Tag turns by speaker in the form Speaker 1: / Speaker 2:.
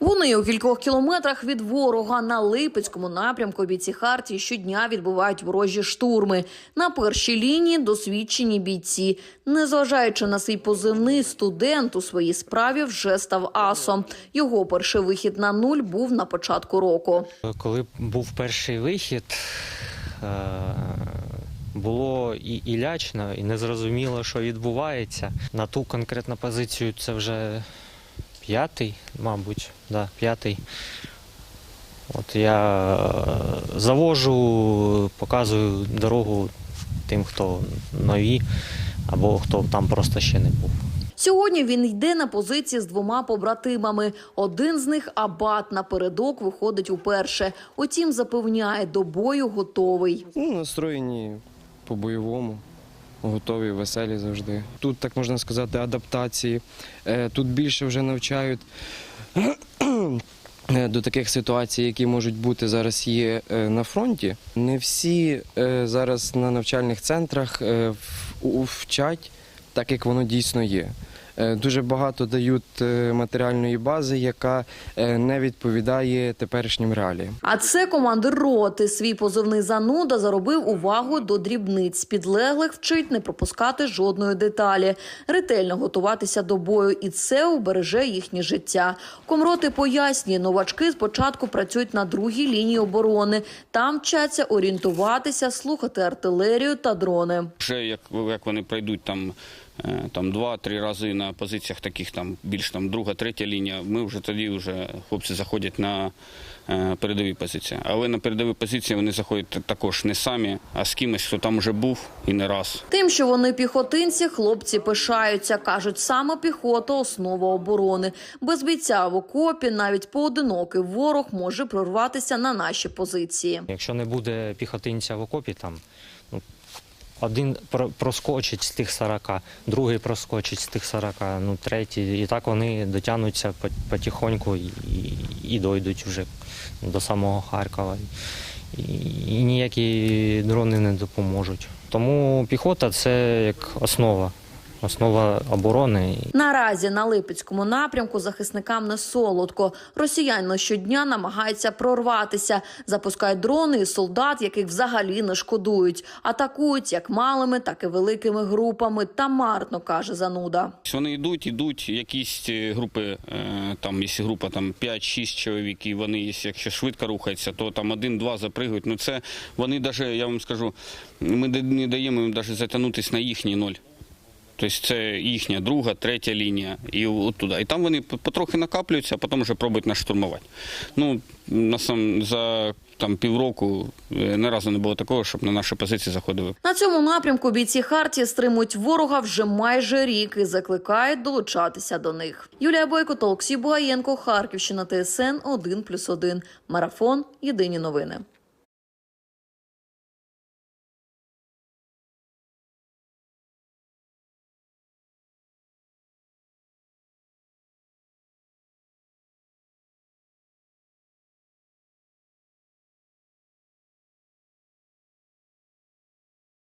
Speaker 1: Вони у кількох кілометрах від ворога на Липецькому напрямку бійці Хартії щодня відбувають ворожі штурми. На першій лінії досвідчені бійці. Незважаючи на свій позивний, студент у своїй справі вже став асом. Його перший вихід на нуль був на початку року.
Speaker 2: Коли був перший вихід, е, було і, і лячно, і незрозуміло, що відбувається. На ту конкретну позицію це вже п'ятий, мабуть, да, п'ятий. От я е, завожу, показую дорогу тим, хто нові, або хто там просто ще не був.
Speaker 1: Сьогодні він йде на позиції з двома побратимами. Один з них абат напередок виходить уперше. Утім, запевняє, до бою готовий.
Speaker 3: Ну, настроєні по-бойовому, готові, веселі завжди. Тут, так можна сказати, адаптації. Е, Тут більше вже навчають е, до таких ситуацій, які можуть бути зараз є е, на фронті. Не всі зараз на навчальних центрах вчать так, як воно дійсно є. Е, Дуже багато дають е, матеріальної бази, яка е, не відповідає теперішнім реаліям.
Speaker 1: А це командир роти. Свій позивний зануда заробив увагу до дрібниць. Підлеглих вчить не пропускати жодної деталі, ретельно готуватися до бою, і це убереже їхнє життя. Комроти пояснює, новачки спочатку працюють на другій лінії оборони. Там вчаться орієнтуватися, слухати артилерію та дрони.
Speaker 4: Вже як, як вони пройдуть там, там два-три рази на позиціях таких там більш там друга, третя лінія, ми вже тоді вже хлопці заходять на е, передові позиції. Але на передові позиції вони заходять також не самі, а з кимось, хто там вже був і не раз.
Speaker 1: Тим, що вони піхотинці, хлопці пишаються. кажуть, саме піхота – основа оборони. Без бійця в окопі навіть поодинокий ворог може прорватися на наші позиції.
Speaker 2: Якщо не буде піхотинця в окопі, там ну, один про- проскочить з тих 40, другий проскочить з тих 40, ну третій. І так вони дотягнуться потихоньку і, і дойдуть вже до самого Харкова. І, і ніякі дрони не допоможуть. Тому піхота це як основа, основа оборони.
Speaker 1: Наразі на Липецькому напрямку захисникам не солодко. Росіяни щодня намагаються прорватися, запускають дрони і солдат, яких взагалі не шкодують. Атакують як малими, так і великими групами. Та марно каже зануда.
Speaker 4: Вони йдуть, йдуть, якісь е, групи, е, там, якщо група там 5-6 чоловік, і вони, якщо якщо швидко рухаються, то там один-два запригують. Ну це вони навіть, я вам скажу, ми не даємо їм навіть затягнутися на їхній ноль. Тобто це їхня друга, третя лінія, і от туди. І там вони по- потрохи накаплюються, а потім вже пробують нас штурмувати. Ну, на сам, за там, півроку не разу не було такого, щоб на наші позиції заходили
Speaker 1: На цьому напрямку бійці Хартії стримують ворога вже майже рік і закликають долучатися до них. Юлія Бойко та Олексій Бугаєнко, Харківщина, ТСН 1+,1. Марафон. Єдині новини.